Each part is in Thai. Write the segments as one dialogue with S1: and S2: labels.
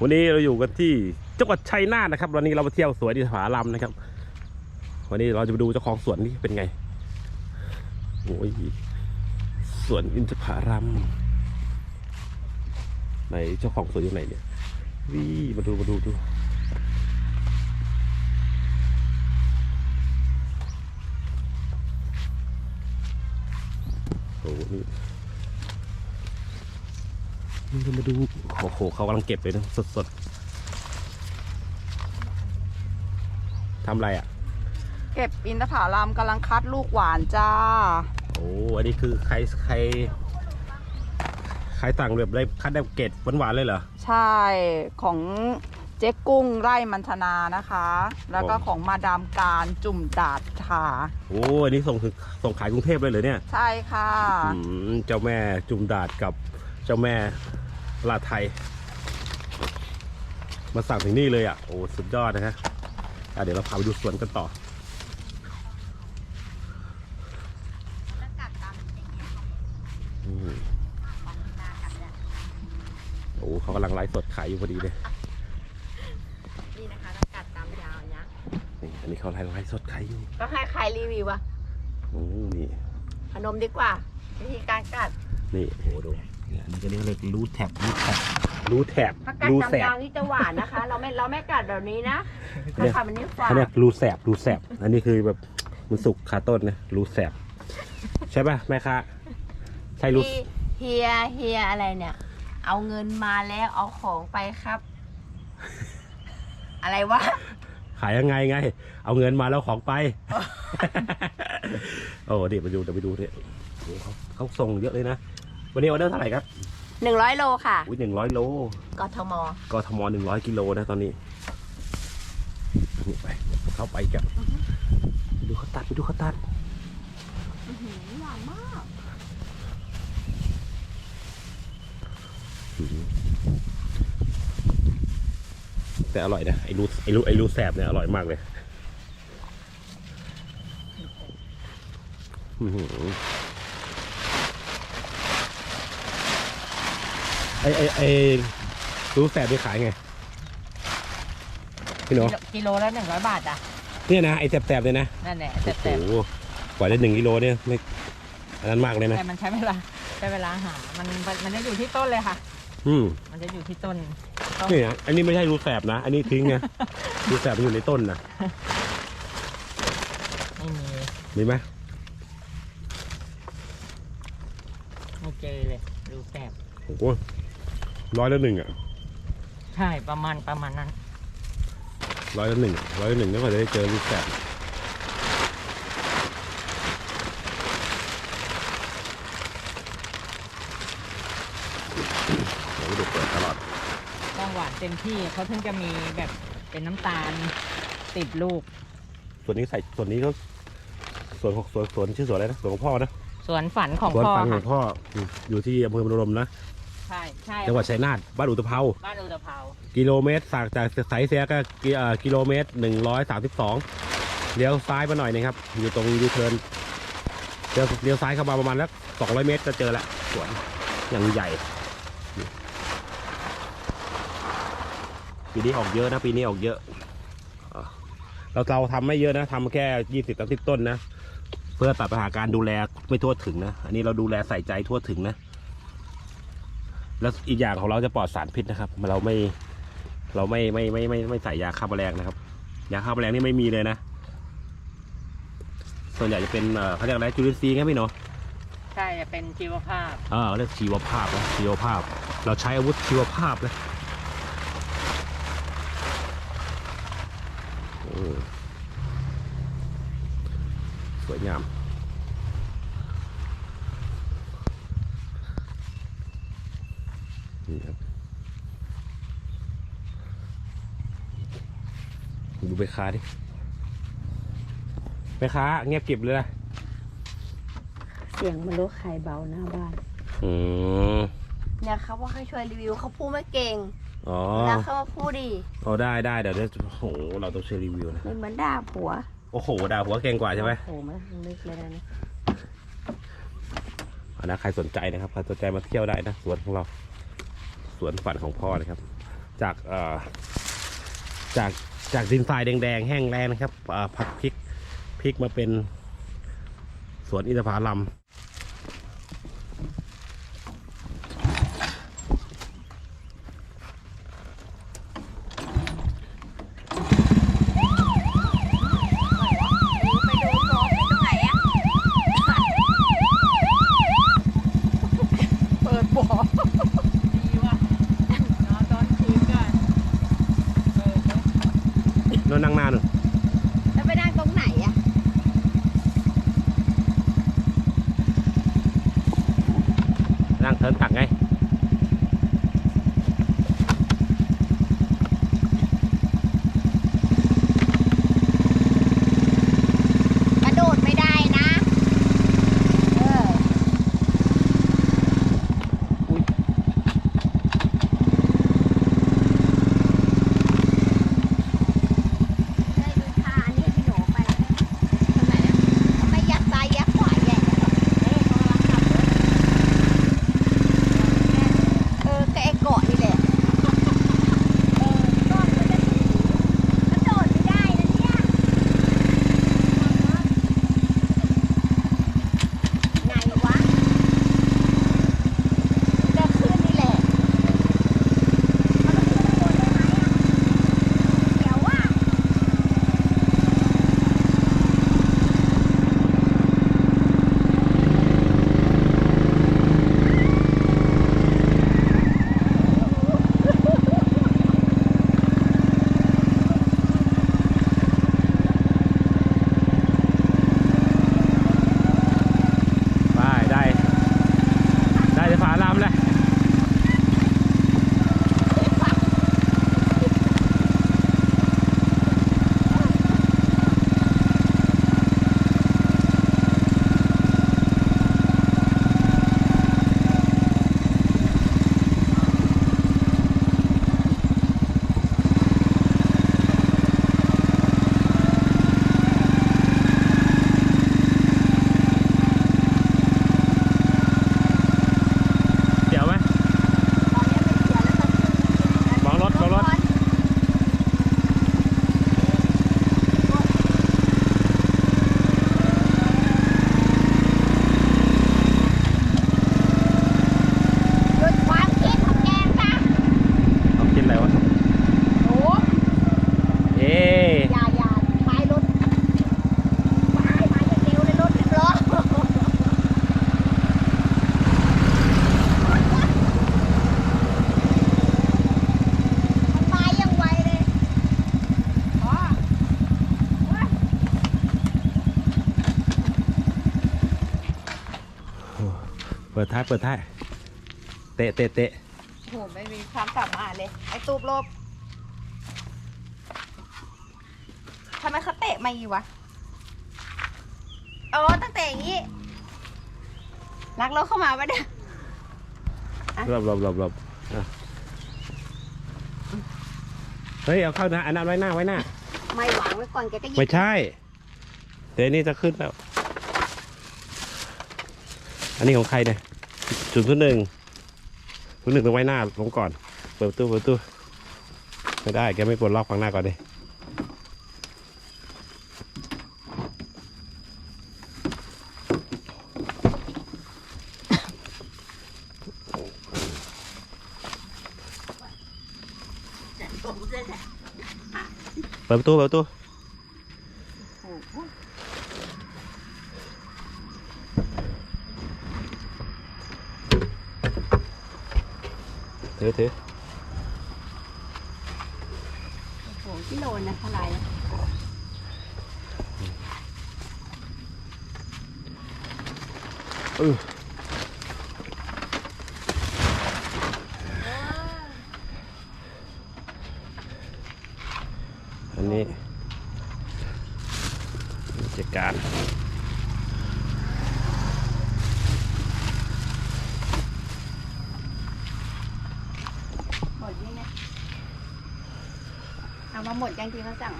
S1: วันนี้เราอยู่กันที่จังหวัดชัยนาทนะครับ วันนี้เรามาเที่ยวสวนอินทผลัมนะครับ วันนี้เราจะไปดูเจ้าของสวนนี่เป็นไงโอ้ยสวนอินทผาลัมไหนเจ้าของสวนอยู่ไหนเนี่ยวิมาดูมาดูดูโอ้โหนี่ เรามาดูโอ้โหเขากำลังเก็บเลยนะสดๆทำอะไรอะ
S2: เก็บอินทผลัมกำลังคัดลูกหวานจ้า
S1: โอ้อันนี้คือใครใครใครสั่งแบบได้คัดได้เกรดหวานๆเลยเหรอ
S2: ใช่ของเจ๊กุ้งไร่มันธนานะคะ แล้วก็
S1: โอ้
S2: ของมาดามการจุ่มดาดค่ะ
S1: โอ้อันนี้ส่งถึงส่งขายกรุงเทพเลยเหรอเนี่ย
S2: ใช่ค่ะ
S1: อืมเจ้าแม่จุมดาดกับเจ้าแม่ ลาดไทย มาสั่งถึงนี่เลยอะ โอ้ สุดยอดนะฮะอะเดี๋ยวเราพาไปดูสวนกันต่ออืมโอ้เขากำลังไลฟ์สดขายอยู่พอดีเลย
S3: นี่นะคะต้องกัดตามยาวนะ
S1: นี่อันนี้เขาไลฟ์สดขายอยู่
S3: ก็ให้ใครรีวิวอะ
S1: โอ้ นี่
S3: พนมดีกว่า วิธีการกัด
S1: นี่ โอ้ดู เนี่ยอันนี้ก็เรียกเลยรูแท็บรูแท็บรูแท็บ
S3: ถ้ากัด
S1: รู
S3: ตาม
S1: แสบ
S3: ยาวนี่จะหวานนะคะ เราไม่เราไม่กัดแบบนี้นะ
S1: เนี่
S3: ถ้ายทำแบบนี้ฝาด
S1: เขาเรียกรูแสบรูแสบอันนี้คือแบบมันสุกคาต้นนะรูแสบใช่ป่ะแม่ค้าใช่รู
S3: ที่เฮียเฮียอะไรเนี่ย เอาเงินมาแล้วเอาของไปครับ อะไรวะ
S1: ขายยังไงไง เอาเงินมาแล้วของไป โอ้เดี๋ยวไปดูเดี๋ยวไปดูเนี่ยโอ้เขาเขาส่งเยอะเลยนะ วันนี้ออเดอร์เท่าไหร่ครับ
S3: หนึ่งร้อยโลค่ะ
S1: อุ้ยหนึ่งร้อยโล
S3: กทม
S1: กทมหนึ่งร้อยกิโลนะตอนนี้นี่ไปเข้าไปกันไปดูเขาตัดไปดูเขาตัด
S3: หวานมาก
S1: แต่อร่อยนะไอ้รูไอ้รูไอ้รูแสบเนี่ยอร่อยมากเลย อื้อหือ อ้ไอ้ไอ้รูแสบไปขายไงพี่หนู
S3: กิโลละหนึ่งร้อยบาทอะ
S1: เนี่ยนะไอ้แสบๆเลยนะ
S3: นั่นแหละ
S1: โอ้
S3: แต่
S1: โหกว่าได้หนึ่งกิโลเนี่ยไม่อันนั้นมากเลยนะ
S3: แต่มันใช้เวลาใช้เวลาหา มันมันจะอยู่ที่ต้นเลยค่ะ
S1: อืม
S3: มันจะอยู่ที่ต้นต้อง
S1: นี่นะอันนี้ไม่ใช่รูแสบนะ อันนี้ทิ้งไงรูแสบมันอยู่ในต้นนะ
S3: ไม่มี
S1: มีไหม
S3: ไม่เจอเลย ดูแสบ
S1: โอ้โห ร้อยละหนึ่งอะ
S3: ใช่ประมาณประมาณนั้น
S1: ร้อยละหนึ่งร้อยละหนึ่งก็จะได้เจอรูแสบเดี๋ยวไปดูเปิดตลอด
S3: ต้องหวานเต็มที่เขาถึงจะมีแบบเป็นน้ำตาลติดลูก
S1: ส่วนนี้ใส่ส่วนนี้ก็ส่วนของส่วนส่วนชื่อส่วนอะไรนะส่วนของพ่อนะ
S3: สวนฝันของ
S1: ส่วน
S3: พ่อ
S1: ฟังข
S3: ค่ะ
S1: องพ่ออืมอยู่ที่อำเภอมรมนะ
S3: ใช่ใช่
S1: จังหวัดชัยนาทบ้านอุตภเปา
S3: บ้านอุตภเปา
S1: กิโลเมตรจากจากสายเสียก็กิเอ่อกิโลเมตรหนึ่งร้อยสามสิบสองเลี้ยวซ้ายมาหน่อยนึงครับ อยู่ตรงยูเทิร์นเลี้ยวเลี้ยวซ้ายเข้ามาประมาณแล้วสองร้อยเมตรก็เจอละสวนอย่างใหญ่นี่ปีนี้ออกเยอะนะปีนี้ออกเยอะอะเราเราทำไม่เยอะนะทำแค่ยี่สิบสามสิบต้นนะ เพื่อตัดปัญหาการดูแลไม่ทั่วถึงนะ อันนี้เราดูแลใส่ใจทั่วถึงนะ แล้วอีกอย่างของเราจะปลอดสารพิษนะครับ เราไม่เราไม่ไม่ไม่ไม่ไม่ใส่ยาฆ่าแมลงนะครับ ยาฆ่าแมลงนี่ไม่มีเลยนะ ส่วนใหญ่จะเป็นเอ่อเขาเรียกอะไรจุลินทรีย์ไงพี่เนาะ
S3: ใช่จะเป็นชีวภาพ
S1: อ่าเขาเรียกชีวภาพนะชีวภาพ เราใช้อาวุธชีวภาพนะโอ้สวยงาม นี่ครับดูไปค้าดิไปค้าเงียบกริบเลยนะ
S3: เสียงมันรู้ใครเบาหน้าบ้าน
S1: อืม
S4: เนี่ยเขาว่าให้ช่วยรีวิวเขาพูดไม่เก่ง
S1: อ๋อ
S4: แล้วเขามาพูดดิ
S1: เอาได้ได้เดี๋ยวเดี๋ยวโอ้โหเราต้องเชื่อรีวิวนะ
S4: ไม่เหมือนด่าผัว
S1: โอ้โหดาวหัวเก่งกว่าใช่ไหม
S3: โอ้โหมันลึกเลยนะเนี่ย
S1: เอานะใครสนใจนะครับใครสนใจมาเที่ยวได้นะสวนของเรา สวนฝันของพ่อนะครับ จากเอ่อจากจากดินทรายแดงๆแห้งแล้งนะครับอ่าผักพริกพริกมาเป็นสวนอินทผลัม
S4: ไปดูโจ๊กตรงไหนอะ
S2: เปิดบ่อ
S3: ดีว่ะนอนตอนคืนก่อนเออเนอะ
S1: โน่นนั่งหน้าหนึ่ง
S4: แล้วไปนั่งตรงไหนอะ
S1: นั่งเทินตักไง
S4: เปิดท้ายเปิ
S1: ดท้ายเตะเตะเตะ
S2: โหไม่มีความสามารถเลย ไอ้ตูบลบ
S4: ทำไมเขาเตะมาอย่างงี้วะอ๋อตั้งแต่อย่างงี้ลักรถเข้ามาปะเนี่ย
S1: หลบหลบหลบหลบอะเฮ้ยเอาเข้านะอันนั้นไว้หน้าไว้หน้า
S4: ไม่หวังไว้ก่อนแกก็หยิ
S1: ไม่
S4: บ
S1: ใช่เดี๋ยวนี้จะขึ้นแล้ว อันนี้ของใครเนี่ย ศูนย์ศูนย์หนึ่งศูนย์หนึ่งต้องไว้หน้าลงก่อน เปิดประตูเปิดประตูไม่ได้แกไม่ปลดล็อกฝั่งหน้าก่อนดิเปิดประตูเปิดประตู ถือถือ
S4: โอ้โหกิโลนะเท่าไหร่
S1: เอออันนี้จัดการ
S4: หมดยังที่เขาสั่ง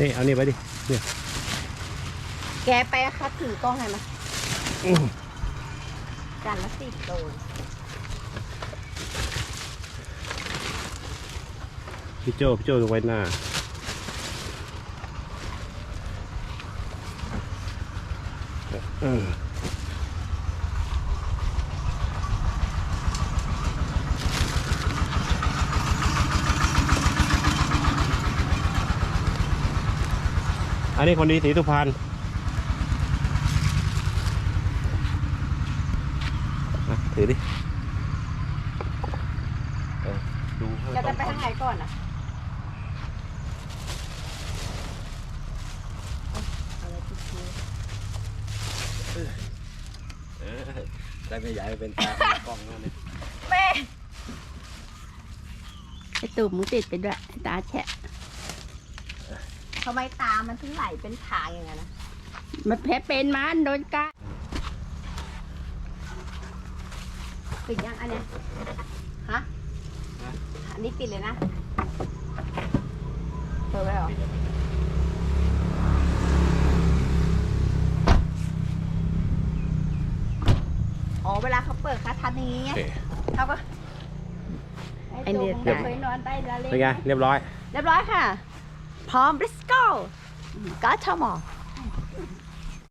S1: นี่เอานี่ไปดิเนี่ย
S4: แกไปอะคะถือกล้องให้มา
S1: จา
S4: นละสี่โล
S1: พี่โจพี่โจลงไว้หน้าเอออันนี้คนดีสีสุพรรณถือดิเดูให้
S4: จะ
S1: ง
S4: ไปทางไหนก่อนอะอะไรที่คือ
S1: เออ ได้ไม่ใหญ่เป็นตากล้องนั่นนี่
S4: แม่ไอตูบมึงติดไปด้วยตาแฉะทำไมตามันถึงไหลเป็นทางอย่างนั้นนะมันแพ้เป็นมันโดนกะปิดยังอันเนี้ยฮะอันนี้ปิดเลยนะเปิดไว้เหรอ เวลาเขาเปิดคาทันอย่างงี้ไง
S1: โอเค
S4: เขาก็
S3: ไอ้เนี่ย
S4: ไอ้ตัวมึงเคยนอนใต้ละเล
S1: เป็นไงเรียบร้อย
S4: เรียบร้อยค่ะ พร้อม let's go ก็ทมอ